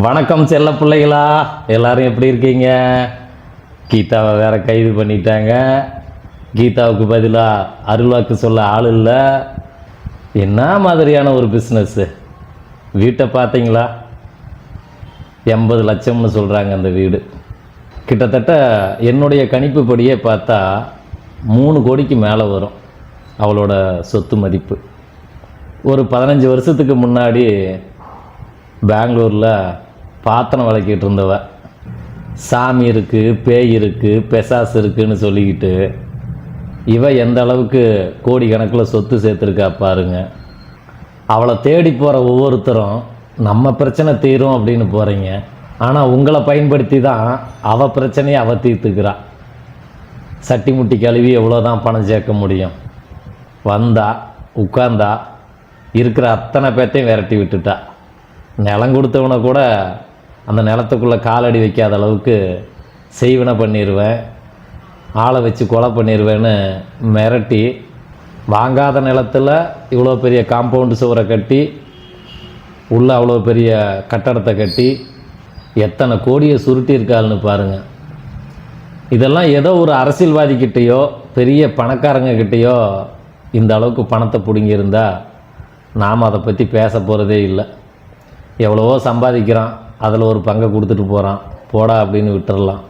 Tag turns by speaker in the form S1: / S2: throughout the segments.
S1: வணக்கம் செல்ல பிள்ளைகளா எல்லாரும் எப்படி இருக்கீங்க? கீதாவை வேற கைது பண்ணிட்டாங்க. கீதாவுக்கு பதிலாக அருள்வாக்கு சொல்ல ஆள் இல்லை. என்ன மாதிரியான ஒரு பிஸ்னஸ்ஸு வீட்டை பார்த்தீங்களா? எண்பது லட்சம்னு சொல்கிறாங்க அந்த வீடு. கிட்டத்தட்ட என்னுடைய கணிப்புப்படியே பார்த்தா மூணு கோடிக்கு மேலே வரும் அவளோட சொத்து மதிப்பு. ஒரு பதினஞ்சு வருஷத்துக்கு முன்னாடி பெங்களூரில் பாத்திரம் விளக்கிட்டு இருந்தவ. சாமி இருக்குது பேய் இருக்குது பெசாஸ் இருக்குன்னு சொல்லிக்கிட்டு இவ எந்த அளவுக்கு கோடி கணக்கில் சொத்து சேர்த்துருக்கா பாருங்க. அவளை தேடி போகிற ஒவ்வொருத்தரும் நம்ம பிரச்சனை தீரும் அப்படின்னு போகிறீங்க ஆனால் உங்களை பயன்படுத்தி தான் அவள் பிரச்சனையை அவள் தீர்த்துக்கிறா. சட்டி முட்டி கழுவி எவ்வளோ தான் பணம் சேர்க்க முடியும். வந்தா உட்கார்ந்தா இருக்கிற அத்தனை பேர்த்தையும் விரட்டி விட்டுட்டா. நிலம் கொடுத்தவனை கூட அந்த நிலத்துக்குள்ளே காலடி வைக்காத அளவுக்கு செய்வனை பண்ணிடுவேன் ஆளை வச்சு கொலை பண்ணிடுவேன்னு மிரட்டி வாங்காத நிலத்தில் இவ்வளோ பெரிய காம்பவுண்டு சுவரை கட்டி உள்ளே அவ்வளோ பெரிய கட்டடத்தை கட்டி எத்தனை கோடியை சுருட்டியிருக்காள்னு பாருங்கள் இதெல்லாம் ஏதோ ஒரு அரசியல்வாதிக்கிட்டேயோ பெரிய பணக்காரங்கக்கிட்டேயோ இந்த அளவுக்கு பணத்தை பிடுங்கியிருந்தால் நாம் அதை பற்றி பேச போகிறதே இல்லை. எவ்வளவோ சம்பாதிக்கிறான் அதில் ஒரு பங்கை கொடுத்துட்டு போகிறான் போடா அப்படின்னு விட்டுறலாம்.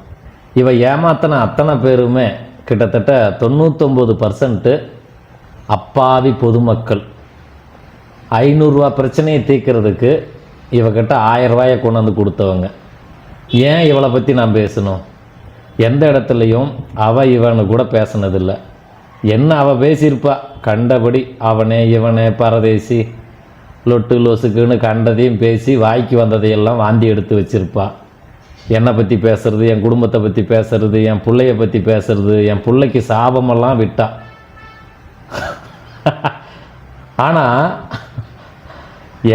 S1: இவன் ஏமாத்தின அத்தனை பேருமே கிட்டத்தட்ட தொண்ணூத்தொம்பது பர்சன்ட்டு அப்பாவி பொதுமக்கள். ஐநூறுரூவா பிரச்சனையை தீர்க்கறதுக்கு இவகிட்ட ஆயரூவாயை கொண்டாந்து கொண்டு வந்து கொடுத்தவங்க. ஏன் இவளை பற்றி நான் பேசணும்? எந்த இடத்துலையும் அவள் இவனு கூட பேசினதில்லை. என்ன அவள் பேசியிருப்பா? கண்டபடி அவனே இவனே பரதேசி. லொட்டு லொசுக்குன்னு கண்டதையும் பேசி வாய்க்கு வந்ததையெல்லாம் வாந்தி எடுத்து வச்சுருப்பாள் என்னை பற்றி பேசுறது என் குடும்பத்தை பற்றி பேசுறது என் பிள்ளைய பற்றி பேசுறது என் பிள்ளைக்கு சாபமெல்லாம் விட்டா. ஆனால்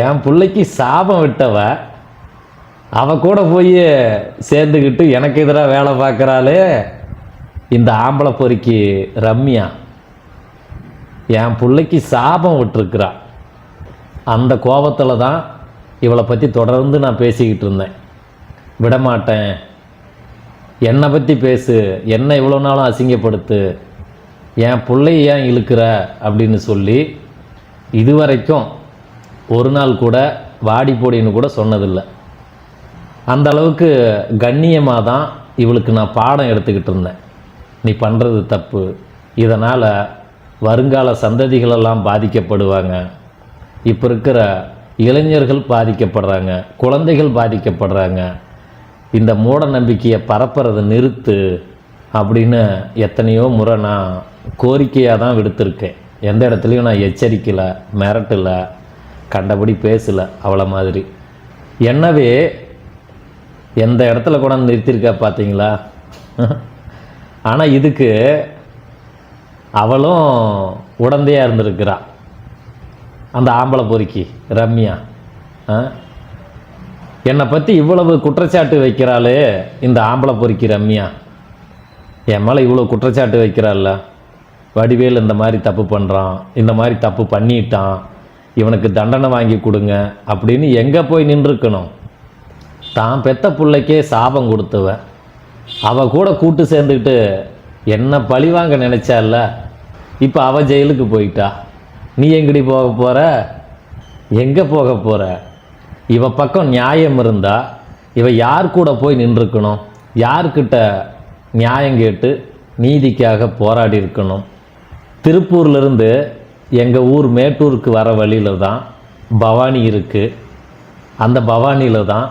S1: என் பிள்ளைக்கு சாபம் விட்டவ அவ கூட போய் சேர்ந்துக்கிட்டு எனக்கு எதிராக வேலை பார்க்குறாளே இந்த ஆம்பளை பொறுக்கி ரம்யா. என் பிள்ளைக்கு சாபம் விட்டுருக்குறான் அந்த கோபத்தில் தான் இவளை பற்றி தொடர்ந்து நான் பேசிக்கிட்டு இருந்தேன். விடமாட்டேன். என்னை பற்றி பேசு. என்ன இவ்வளோ நாளும் அசிங்கப்படுத்து. என் பிள்ளைய ஏன் இழுக்கிற? அப்படின்னு சொல்லி இதுவரைக்கும் ஒரு நாள் கூட வாடி போடின்னு கூட சொன்னதில்லை. அந்த அளவுக்கு கண்ணியமாக தான் இவளுக்கு நான் பாடம் எடுத்துக்கிட்டு இருந்தேன். நீ பண்ணுறது தப்பு. இதனால் வருங்கால சந்ததிகளெல்லாம் பாதிக்கப்படுவாங்க. இப்போ இருக்கிற இளைஞர்கள் பாதிக்கப்படுறாங்க குழந்தைகள் பாதிக்கப்படுறாங்க. இந்த மூட நம்பிக்கையை பரப்புறதை நிறுத்து அப்படின்னு எத்தனையோ முறை நான் கோரிக்கையாக தான் விடுத்திருக்கேன். எந்த இடத்துலையும் நான் எச்சரிக்கலை மிரட்டலை கண்டபடி பேசலை அவளை மாதிரி. என்னவே எந்த இடத்துல கூட நிறுத்தியிருக்கா பார்த்தீங்களா ஆனால் இதுக்கு அவளும் உடந்தையாக இருந்திருக்கிறாள் அந்த ஆம்பளை பொறுக்கி ரம்யா. ஆ? என்னை பற்றி இவ்வளவு குற்றச்சாட்டு வைக்கிறாளே இந்த ஆம்பளை பொறுக்கி ரம்யா. என் மேலே இவ்வளோ குற்றச்சாட்டு வைக்கிறாள்ல. வடிவேல் இந்த மாதிரி தப்பு பண்ணுறான் இந்த மாதிரி தப்பு பண்ணிட்டான் இவனுக்கு தண்டனை வாங்கி கொடுங்க அப்படின்னு எங்கே போய் நின்றுக்கணும்? தான் பெத்த பிள்ளைக்கே சாபம் கொடுத்துவ. அவள் கூட கூட்டு சேர்ந்துக்கிட்டு என்ன பழிவாங்க நினச்சால இப்போ அவள் ஜெயிலுக்கு போயிட்டா. நீ எங்கடி போக போகிற எங்கே போக போகிற இவ பக்கம் நியாயம் இருந்தால் இவ யார் கூட போய் நின்றுக்கணும் யார்கிட்ட நியாயம் கேட்டு நீதிக்காக போராடி இருக்கணும்? திருப்பூர்லேருந்து எங்கள் ஊர் மேட்டூருக்கு வர வழியில் தான் பவானி இருக்குது அந்த பவானியில் தான்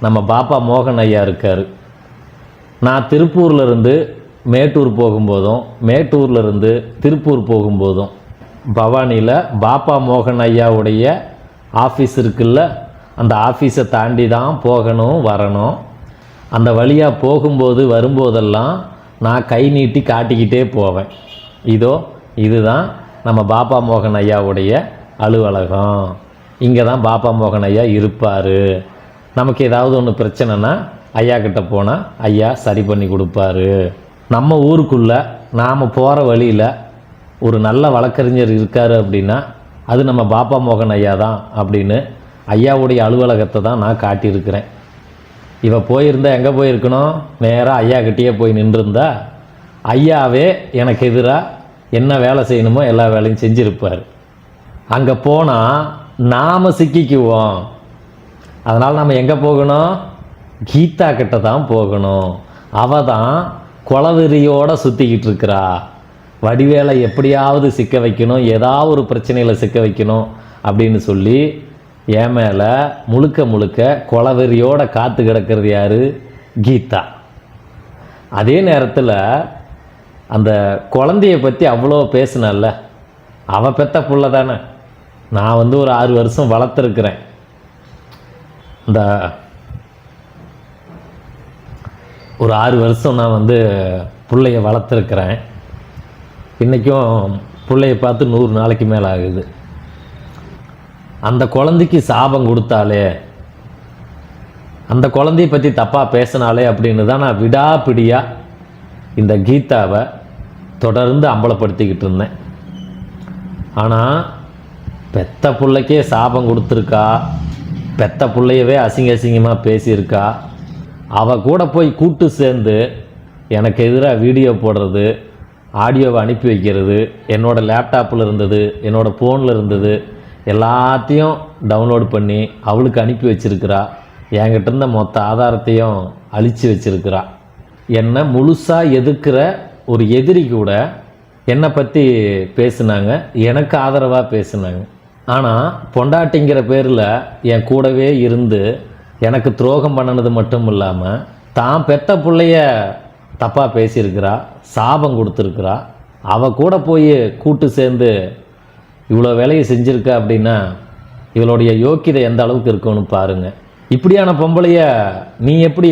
S1: நம்ம பாப்பா மோகன் ஐயா இருக்கார். நான் திருப்பூர்லேருந்து மேட்டூர் போகும்போதும் மேட்டூர்லேருந்து திருப்பூர் போகும்போதும் பவானியில் பாப்பா மோகன் ஐயாவுடைய ஆஃபீஸ் இருக்குல்ல அந்த ஆஃபீஸை தாண்டி தான் போகணும் வரணும். அந்த வழியாக போகும்போது வரும்போதெல்லாம் நான் கை நீட்டி காட்டிக்கிட்டே போவேன். இதோ இதுதான் நம்ம பாப்பா மோகன் ஐயாவுடைய அலுவலகம். இங்கே தான் பாப்பா மோகன் ஐயா இருப்பார். நமக்கு ஏதாவது ஒன்று பிரச்சனைனா ஐயா கிட்ட போனால் ஐயா சரி பண்ணி கொடுப்பாரு. நம்ம ஊருக்குள்ளே நாம் போகிற வழியில் ஒரு நல்ல வழக்கறிஞர் இருக்கார் அப்படின்னா அது நம்ம பாப்பா மோகன் ஐயா தான் அப்படின்னு ஐயாவுடைய அலுவலகத்தை தான் நான் காட்டியிருக்கிறேன். இவ போயிருந்தா எங்கே போயிருக்கணும்? நேராக ஐயா கிட்டேயே போய் நின்றுருந்தா ஐயாவே எனக்கு எதிராக என்ன வேலை செய்யணுமோ எல்லா வேலையும் செஞ்சுருப்பார். அங்கே போனால் நாம் சிக்கிக்குவோம். அதனால் நம்ம எங்கே போகணும்? கீதா கிட்ட தான் போகணும். அவ தான் குளவெறியோடு சுற்றிக்கிட்டு இருக்கிறா. வடிவேலை எப்படியாவது சிக்க வைக்கணும் ஏதாவது ஒரு பிரச்சனையில் சிக்க வைக்கணும் அப்படின்னு சொல்லி என் மேலே முழுக்க முழுக்க குளவெறியோட காத்து கிடக்கிறது யார்? கீதா. அதே நேரத்தில் அந்த குழந்தைய பற்றி அவ்வளோ பேசினல்ல. அவ பெத்த புள்ள தானே. நான் வந்து ஒரு ஆறு வருஷம் வளர்த்துருக்குறேன். இந்த ஒரு ஆறு வருஷம் நான் வந்து பிள்ளைய வளர்த்துருக்குறேன். இன்றைக்கும் பிள்ளைய பார்த்து நூறு நாளைக்கு மேலே ஆகுது. அந்த குழந்தைக்கு சாபம் கொடுத்தாலே அந்த குழந்தைய பற்றி தப்பாக பேசினாலே அப்படின்னு தான் நான் விடாப்பிடியாக இந்த கீதாவை தொடர்ந்து அம்பலப்படுத்திக்கிட்டு இருந்தேன். ஆனால் பெத்த பிள்ளைக்கே சாபம் கொடுத்துருக்கா? பெத்த பிள்ளையவே அசிங்க அசிங்கமாக பேசியிருக்கா? அவ கூட போய் கூட்டு சேர்ந்து எனக்கு எதிராக வீடியோ போடுறது ஆடியோவை அனுப்பி வைக்கிறது என்னோடய லேப்டாப்பில் இருந்தது என்னோடய ஃபோனில் இருந்தது எல்லாத்தையும் டவுன்லோட் பண்ணி அவளுக்கு அனுப்பி வச்சுருக்கிறா. என்கிட்ட இருந்த மொத்த ஆதாரத்தையும் அழித்து வச்சுருக்கிறா. என்னை முழுசாக எதிர்க்கிற ஒரு எதிரி கூட என்னை பற்றி பேசுனாங்க எனக்கு ஆதரவாக பேசுனாங்க. ஆனால் பொண்டாட்டிங்கிற பேரில் என் கூடவே இருந்து எனக்கு துரோகம் பண்ணினது மட்டும் இல்லாமல் தான் பெத்த பிள்ளைய தப்பாக பேசியிருக்கிறா சாபம் கொடுத்துருக்குறா அவள் கூட போய் கூட்டு சேர்ந்து இவ்வளோ வேலையை செஞ்சுருக்கா அப்படின்னா இவளுடைய யோக்கியதை எந்த அளவுக்கு இருக்குன்னு பாருங்கள் இப்படியான பொம்பளைய நீ எப்படி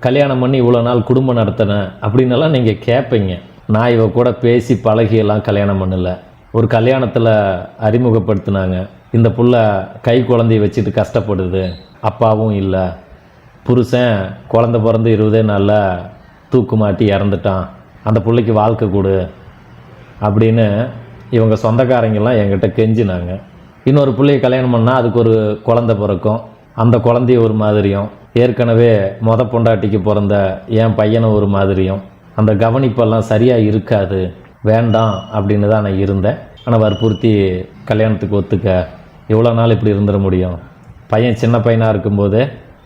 S1: கல்யாணம் பண்ணி இவ்வளோ நாள் குடும்பம் நடத்தின அப்படின்னெல்லாம் நீங்கள் கேட்பீங்க நான் இவ கூட பேசி பழகியெல்லாம் கல்யாணம் பண்ணல. ஒரு கல்யாணத்தில் அறிமுகப்படுத்தினாங்க. இந்த புள்ள கை குழந்தைய வச்சுட்டு கஷ்டப்படுது. அப்பாவும் இல்லை. புருஷன் குழந்த பிறந்து இருபதே நாளில் தூக்கு மாட்டி இறந்துட்டான். அந்த பிள்ளைக்கு வாழ்க்கை கொடு அப்படின்னு இவங்க சொந்தக்காரங்கெல்லாம் என்கிட்ட கெஞ்சினாங்க. இன்னொரு பிள்ளைய கல்யாணம் பண்ணால் அதுக்கு ஒரு குழந்த பிறக்கும். அந்த குழந்தைய ஒரு மாதிரியும் ஏற்கனவே மொத பொண்டாட்டிக்கு பிறந்த என் பையனை ஒரு மாதிரியும். அந்த கவனிப்பெல்லாம் சரியாக இருக்காது. வேண்டாம் அப்படின்னு தான் நான் இருந்தேன். ஆனால் வற்புறுத்தி கல்யாணத்துக்கு ஒத்துக்க எவ்வளோ நாள் இப்படி இருந்துட முடியும்? பையன் சின்ன பையனாக இருக்கும்போதே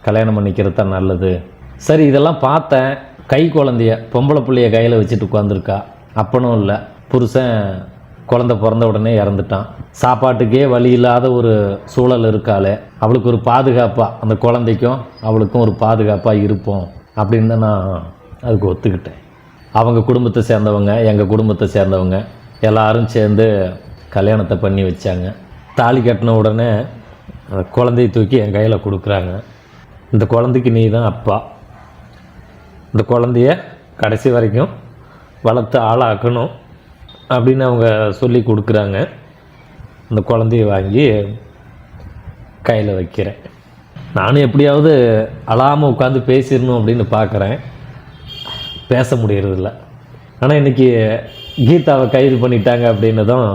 S1: கல்யாணம் பண்ணிக்கிறது தான் நல்லது. சரி இதெல்லாம் பார்த்தேன். கை குழந்தைய பொம்பளை பிள்ளைய கையில் வச்சுட்டு உட்காந்துருக்கா அப்பனும் இல்லை. புருஷன் குழந்த பிறந்த உடனே இறந்துட்டான். சாப்பாட்டுக்கே வழி இல்லாத ஒரு சூழல் இருக்காளே. அவளுக்கு ஒரு பாதுகாப்பாக அந்த குழந்தைக்கும் அவளுக்கும் ஒரு பாதுகாப்பாக இருப்போம் அப்படின்னு தான் நான் அதுக்கு ஒத்துக்கிட்டேன். அவங்க குடும்பத்தை சேர்ந்தவங்க எங்கள் குடும்பத்தை சேர்ந்தவங்க எல்லாரும் சேர்ந்து கல்யாணத்தை பண்ணி வச்சாங்க. தாலி கட்டின உடனே அந்த குழந்தைய தூக்கி என் கையில் கொடுக்குறாங்க. இந்த குழந்தைக்கு நீ தான் அப்பா. இந்த குழந்தைய கடைசி வரைக்கும் வளர்த்து ஆளாக்கணும் அப்படின்னு அவங்க சொல்லி கொடுக்குறாங்க. அந்த குழந்தைய வாங்கி கையில் வைக்கிறேன். நானும் எப்படியாவது அழாமல் உட்காந்து பேசிடணும் அப்படின்னு பார்க்குறேன். பேச முடியறதில்ல. ஆனால் இன்றைக்கி கீதாவை கைது பண்ணிட்டாங்க அப்படின்னதும்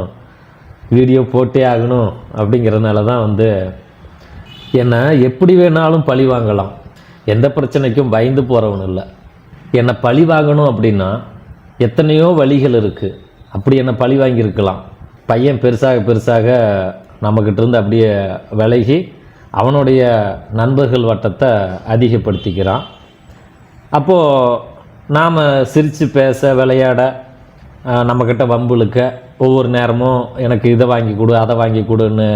S1: வீடியோ போட்டே ஆகணும் அப்படிங்கிறதுனால தான் வந்து என்னை எப்படி வேணாலும் பழி வாங்கலாம். எந்த பிரச்சனைக்கும் பயந்து போகிறவனு இல்லை. என்னை பழி வாங்கணும் அப்படின்னா எத்தனையோ வழிகள் இருக்குது அப்படி என்னை பழி வாங்கியிருக்கலாம் பையன் பெருசாக பெருசாக நம்மக்கிட்டேருந்து அப்படியே விலகி அவனுடைய நண்பர்கள் வட்டத்தை அதிகப்படுத்திக்கிறான். அப்போது நாம் சிரித்து பேச விளையாட நம்மக்கிட்ட வம்புழுக்க ஒவ்வொரு நேரமும் எனக்கு இதை வாங்கி கொடு அதை வாங்கி கொடுன்னு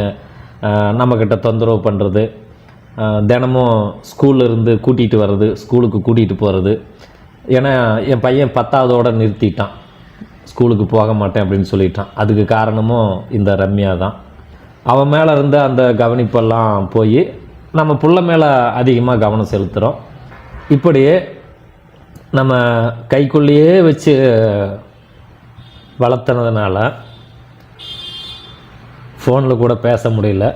S1: நம்மக்கிட்ட தொந்தரவு பண்ணுறது தினமும் ஸ்கூல்லேருந்து கூட்டிகிட்டு வர்றது ஸ்கூலுக்கு கூட்டிகிட்டு போகிறது ஏன்னா என் பையன் பத்தாவதோட நிறுத்திட்டான். ஸ்கூலுக்கு போக மாட்டேன் அப்படின்னு சொல்லிட்டான். அதுக்கு காரணமும் இந்த ரம்யா தான். அவன் மேலே இருந்த அந்த கவனிப்பெல்லாம் போய் நம்ம புள்ள மேலே அதிகமாக கவனம் செலுத்துகிறோம் இப்படியே நம்ம கைக்குள்ளேயே வச்சு வளர்த்துனதுனால ஃபோனில் கூட பேச முடியல.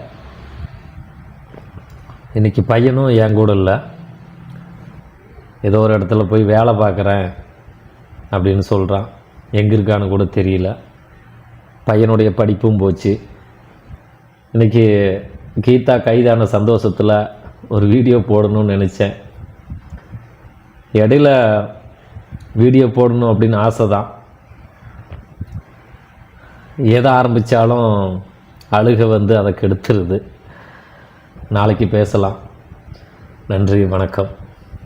S1: இன்றைக்கி பையனும் என் கூட இல்லை. ஏதோ ஒரு இடத்துல போய் வேலை பார்க்குறேன் அப்படின்னு சொல்கிறான் எங்கே இருக்கான்னு கூட தெரியல. பையனுடைய படிப்பும் போச்சு. இன்றைக்கி கீதா கைதான சந்தோஷத்தில் ஒரு வீடியோ போடணும்னு நினச்சேன். இடையில வீடியோ போடணும் அப்படின்னு ஆசை தான் எதை ஆரம்பித்தாலும் அழுக வந்து அதை கெடுத்துருது. நாளைக்கு பேசலாம். நன்றி வணக்கம்.